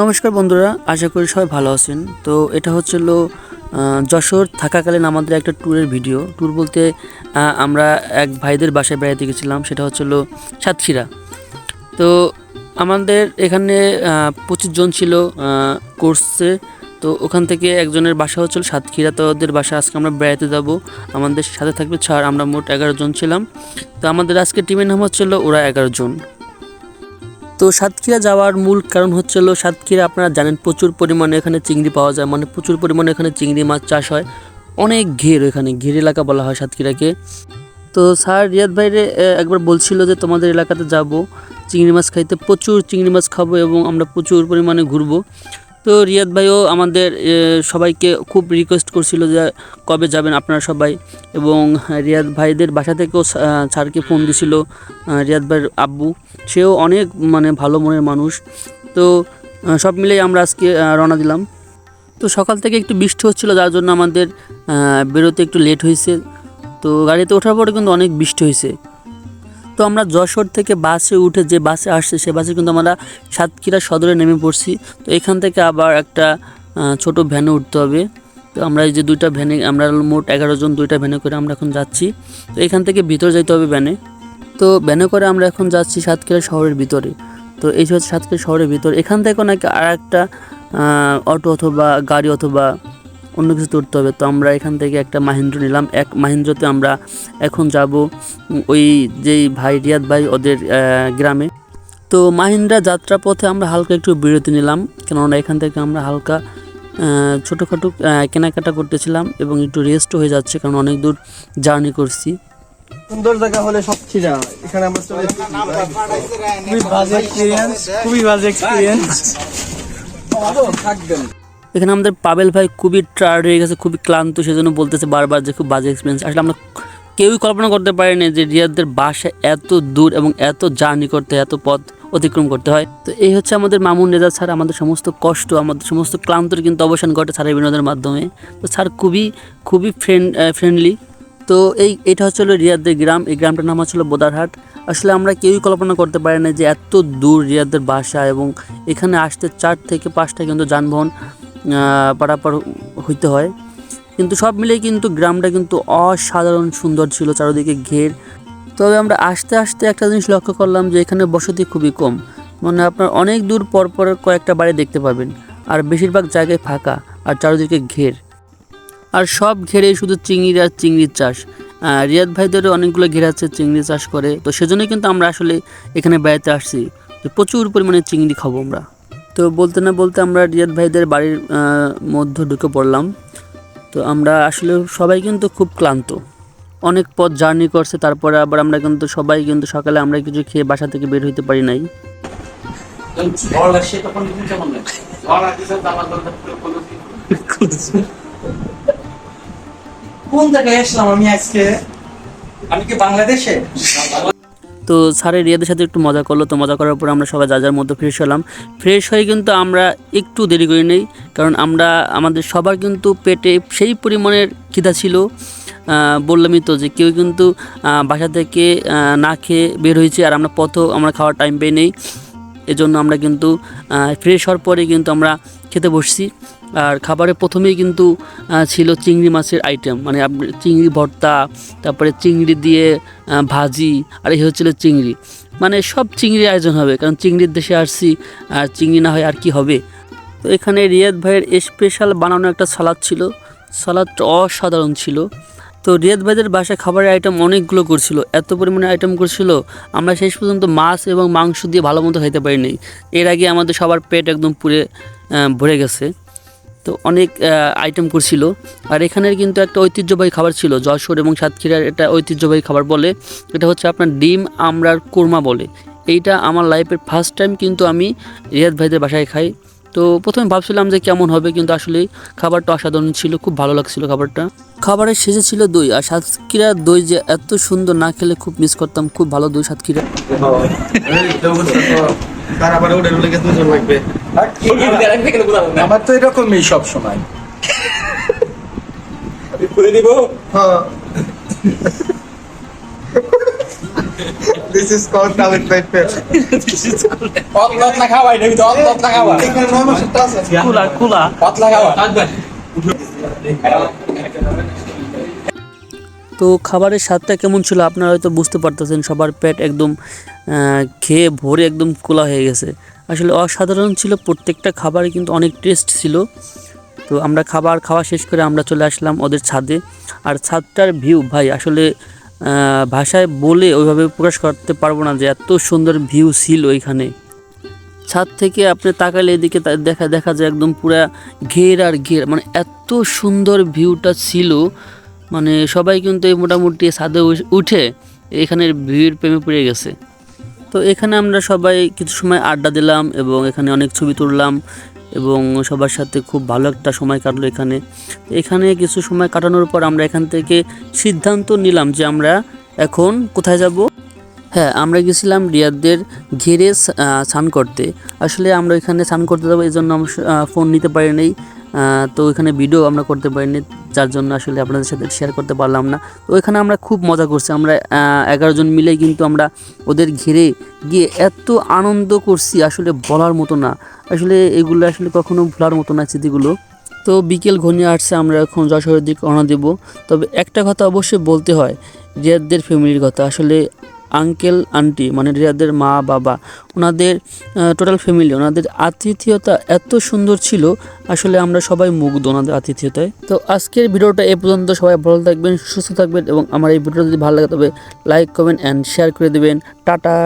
নমস্কার বন্ধুরা, আশা করি সবাই ভালো আছেন। তো এটা হচ্ছিল যশোর থাকাকালীন আমাদের একটা ট্যুরের ভিডিও। ট্যুর বলতে আমরা এক ভাইদের বাসায় বেড়াতে গেছিলাম, সেটা হচ্ছিল সাতক্ষীরা। তো আমাদের এখানে পঁচিশ জন ছিল কোর্সে তো ওখান থেকে একজনের বাসা হচ্ছিল সাতক্ষীরা। তো ওদের বাসা আজকে আমরা বেড়াতে যাব। আমাদের সাথে থাকবে ছাড়, আমরা মোট এগারো জন ছিলাম। তো আমাদের আজকে টিমের নাম হচ্ছিল ওরা এগারো জন। তো সাতক্ষীরা যাওয়ার মূল কারণ হচ্ছিল সাতক্ষীরা, আপনারা জানেন প্রচুর পরিমাণে এখানে চিংড়ি পাওয়া যায় মানে প্রচুর পরিমাণে এখানে চিংড়ি মাছ চাষ হয়। অনেক ঘের এখানে, ঘের এলাকা বলা হয় সাতক্ষীরাকে। তো স্যার রিয়াদ ভাইরে একবার বলছিল যে তোমাদের এলাকাতে যাব, চিংড়ি মাছ খাইতে, প্রচুর চিংড়ি মাছ খাব এবং আমরা প্রচুর পরিমাণে ঘুরবো। তো রিয়াদ ভাইও আমাদের সবাইকে খুব রিকোয়েস্ট করছিল যে কবে যাবেন আপনারা সবাই এবং রিয়াদ ভাইদের বাসা থেকেও স্যা- স্যারকে ফোন দিছিল রিয়াদ ভাইয়ের আব্বু। সেও অনেক মানে ভালো মনের মানুষ। তো সব মিলেই আমরা আজকে রওনা দিলাম। তো সকাল থেকে একটু বৃষ্টি হচ্ছিল, যার জন্য আমাদের বেরোতে একটু লেট হয়েছে। তো গাড়িতে ওঠার পরে কিন্তু অনেক বৃষ্টি হয়েছে। তো আমরা যশোর থেকে বাসে উঠে যে বাসে আসছে, সে বাসে কিন্তু আমরা সাতক্ষীরা সদরে নেমে পড়ছি। তো এখান থেকে আবার একটা ছোট ভ্যানে উঠতে হবে। তো আমরা এই যে দুইটা ভ্যানে, আমরা মোট এগারো জন দুইটা ভ্যানে করে আমরা এখন যাচ্ছি। তো এখান থেকে ভিতরে যাইতে হবে ভ্যানে। তো ভ্যানে করে আমরা এখন যাচ্ছি সাতক্ষীরা শহরের ভিতরে। তো এই হচ্ছে সাতক্ষীরা শহরের ভিতরে। এখান থেকে নাকি আর একটা অটো অথবা গাড়ি অথবা অন্য কিছু তুলতে হবে। তো আমরা এখান থেকে একটা মাহিন্দ্র নিলাম। এক মাহিন্দ্রতে আমরা এখন যাব ওই যেই ভাই রিয়াদ ভাই ওদের গ্রামে। তো মাহিন্দ্রা যাত্রা পথে আমরা হালকা একটু বিরতি নিলাম। কেননা এখান থেকে আমরা হালকা ছোটোখাটো কেনাকাটা করতেছিলাম এবং একটু রেস্টও হয়ে যাচ্ছে কারণ অনেক দূর জার্নি করছি। সুন্দর জায়গা হলে সাতক্ষীরা এখানে আমরা চলে খুবই বাজে এক্সপিরিয়েন্স খুবই বাজে এক্সপিরিয়েন্স থাকবেন। এখানে আমাদের পাবেল ভাই খুবই টায়ার্ড হয়ে গেছে, খুবই ক্লান্ত, সেজন্য বলতেছে বারবার যে খুব বাজে এক্সপিরিয়েন্স আসলে আমরা কেউই কল্পনা করতে পারিনি যে রিয়াদদের বাসা এত দূর এবং এত জার্নি করতে, এত পথ অতিক্রম করতে হয়। তো এই হচ্ছে আমাদের মামুন রেজা স্যার, আমাদের সমস্ত কষ্ট, আমাদের সমস্ত ক্লান্তর কিন্তু অবসান ঘটে স্যারের বিনোদের মাধ্যমে। তো স্যার খুবই খুবই ফ্রেন্ড ফ্রেন্ডলি তো এই, এটা হচ্ছিল রিয়াদের গ্রাম, এই গ্রামটার নাম হচ্ছিল বোদারহাট। আসলে আমরা কেউই কল্পনা করতে পারি না যে এত দূর রিয়াদের বাসা এবং এখানে আসতে চার থেকে পাঁচটা কিন্তু যানবাহন। পারাপার হইতে হয়। কিন্তু সব মিলিয়ে কিন্তু গ্রামটা কিন্তু অসাধারণ সুন্দর ছিল, চারিদিকে ঘের। তবে আমরা আস্তে আস্তে একটা জিনিস লক্ষ্য করলাম যে এখানে বসতি খুবই কম। মানে আপনার অনেক দূর পর পর কয়েকটা বাড়ি দেখতে পাবেন। আর বেশিরভাগ জায়গায় ফাঁকা আর চারিদিকে ঘের। আর সব ঘেরে শুধু চিংড়ি আর চিংড়ির চাষ। রিয়াদ ভাইদেরও অনেকগুলো ঘের আছে, চিংড়ি চাষ করে। তো সেজন্যই কিন্তু আমরা আসলে এখানে বেড়াতে আসছি। প্রচুর পরিমাণে চিংড়ি খাব আমরা। তো বলতে না বলতে আমরা রিয়াদ ভাইদের বাড়ির মধ্যে ঢুকে পড়লাম। তো আমরা আসলে সবাই কিন্তু খুব ক্লান্ত। অনেক পথ জার্নি করছে, তারপরে আবার আমরা কিন্তু সবাই কিন্তু সকালে আমরা কিছু খেয়ে বাসা থেকে বের হইতে পারি নাই। কোন জায়গায় আসলাম আমি আজকে? আমি কি বাংলাদেশে? তো স্যারের রিয়াদের সাথে একটু মজা করল, তো মজা করার পর আমরা সবাই যা যার মধ্যে ফ্রেশ হলাম। ফ্রেশ হয়ে কিন্তু আমরা একটু দেরি করি নেই, কারণ আমরা, আমাদের সবার কিন্তু পেটে সেই পরিমাণের খিদা ছিল। বললামই তো যে কেউ কিন্তু বাসা থেকে না খেয়ে বের হয়েছে আর আমরা পথও আমরা খাওয়ার টাইম পেয়ে নেই। এজন্য আমরা কিন্তু ফ্রেশ হওয়ার পরে কিন্তু আমরা খেতে বসছি। আর খাবারে প্রথমেই কিন্তু ছিল চিংড়ি মাছের আইটেম মানে চিংড়ি ভর্তা, তারপরে চিংড়ি দিয়ে ভাজি, আর এই হচ্ছিল চিংড়ি। মানে সব চিংড়ির আয়োজন হবে, কারণ চিংড়ির দেশে আসছি, আর চিংড়ি না হয় আর কি হবে? তো এখানে রিয়াদ ভাইয়ের স্পেশাল বানানো একটা সালাদ ছিল সালাদটা অসাধারণ ছিল। তো রিয়াদ ভাইদের বাসায় খাবারের আইটেম অনেকগুলো করছিল, এত পরিমাণে আইটেম করছিল, আমরা শেষ পর্যন্ত মাছ এবং মাংস দিয়ে ভালো মতো খাইতে পারিনি। এর আগে আমাদের সবার পেট একদম পুরে ভরে গেছে। তো অনেক আইটেম করছিল। আর এখানের কিন্তু একটা ঐতিহ্যবাহী খাবার ছিল, যশোর এবং সাতক্ষীরার এটা ঐতিহ্যবাহী খাবার বলে। এটা হচ্ছে আপনার ডিম আমরার কোরমা বলে। এইটা আমার লাইফের ফার্স্ট টাইম কিন্তু আমি রিয়াদ ভাইদের বাসায় খাই। তো প্রথমে ভাবছিলাম যে কেমন হবে, কিন্তু আসলে খাবারটা অসাধারণ ছিল, খুব ভালো লাগছিল খাবারটা। খাবারের শেষে ছিল দই, আর সাতক্ষীরার দই যে এত সুন্দর না খেলে খুব মিস করতাম, খুব ভালো দই সাতক্ষীরা তার আবার ওদের লেগে দুজন লাগবে আমার তো এরকমই সব সময়। হ্যাঁ। This is called Khalid by Pep. অতলত না খাওয়া এটা কিন্তু অতলত না খাওয়া? এখানে নয় মাসের টাচ আছে। কুলা কুলা। পাতলা খাওয়া। তো খাবারের স্বাদটা কেমন ছিল আপনারা হয়তো বুঝতে পারতেছেন, সবার পেট একদম খেয়ে ভরে একদম খোলা হয়ে গেছে। আসলে অসাধারণ ছিল, প্রত্যেকটা খাবারই কিন্তু অনেক টেস্ট ছিল। তো আমরা খাবার খাওয়া শেষ করে আমরা চলে আসলাম ওদের ছাদে। আর ছাদটার ভিউ ভাই, আসলে ভাষায় বলে ওইভাবে প্রকাশ করতে পারব না যে এত সুন্দর ভিউ ছিল ওইখানে। ছাদ থেকে আপনি তাকালে এদিকে দেখা দেখা যায় একদম পুরা ঘের আর ঘের মানে এত সুন্দর ভিউটা ছিল। মানে সবাই কিন্তু এই মোটামুটি ছাদে উঠে এখানের ভিড় প্রেমে পড়ে গেছে। তো এখানে আমরা সবাই কিছু সময় আড্ডা দিলাম এবং এখানে অনেক ছবি তুললাম এবং সবার সাথে খুব ভালো একটা সময় কাটলো এখানে। এখানে কিছু সময় কাটানোর পর আমরা এখান থেকে সিদ্ধান্ত নিলাম যে আমরা এখন কোথায় যাব। হ্যাঁ আমরা গেছিলাম রিয়াদদের ঘিরে স্নান করতে। আসলে আমরা এখানে স্নান করতে যাব এই জন্য ফোন নিতে পারিনি আহ, তো এখানে ভিডিও আমরা করতে পারিনি, যার জন্য আসলে আপনাদের সাথে শেয়ার করতে পারলাম না। তো ওইখানে আমরা খুব মজা করছি, আমরা এগারো জন মিলে কিন্তু আমরা ওদের ঘিরে গিয়ে এত আনন্দ করছি, আসলে বলার মতো না। আসলে এগুলো আসলে কখনো ভোলার মতো না স্মৃতিগুলো। তো বিকেল ঘনিয়ে আসছে, আমরা এখন যশোরের দিকে রওনা দেব। তবে একটা কথা অবশ্যই বলতে হয় রিয়াদদের ফ্যামিলির কথা। আসলে আঙ্কেল, আন্টি মানে রিয়াদের মা, বাবা, ওনাদের টোটাল ফ্যামিলি ওনাদের আতিথেয়তা এত সুন্দর ছিল, আসলে আমরা সবাই মুগ্ধ ওনাদের আতিথেয়তায়। তো আজকের ভিডিওটা এ পর্যন্ত, সবাই ভালো থাকবেন, সুস্থ থাকবেন, এবং আমার এই ভিডিওটা যদি ভালো লাগে তবে লাইক কমেন্ট অ্যান্ড শেয়ার করে দেবেন। টাটা!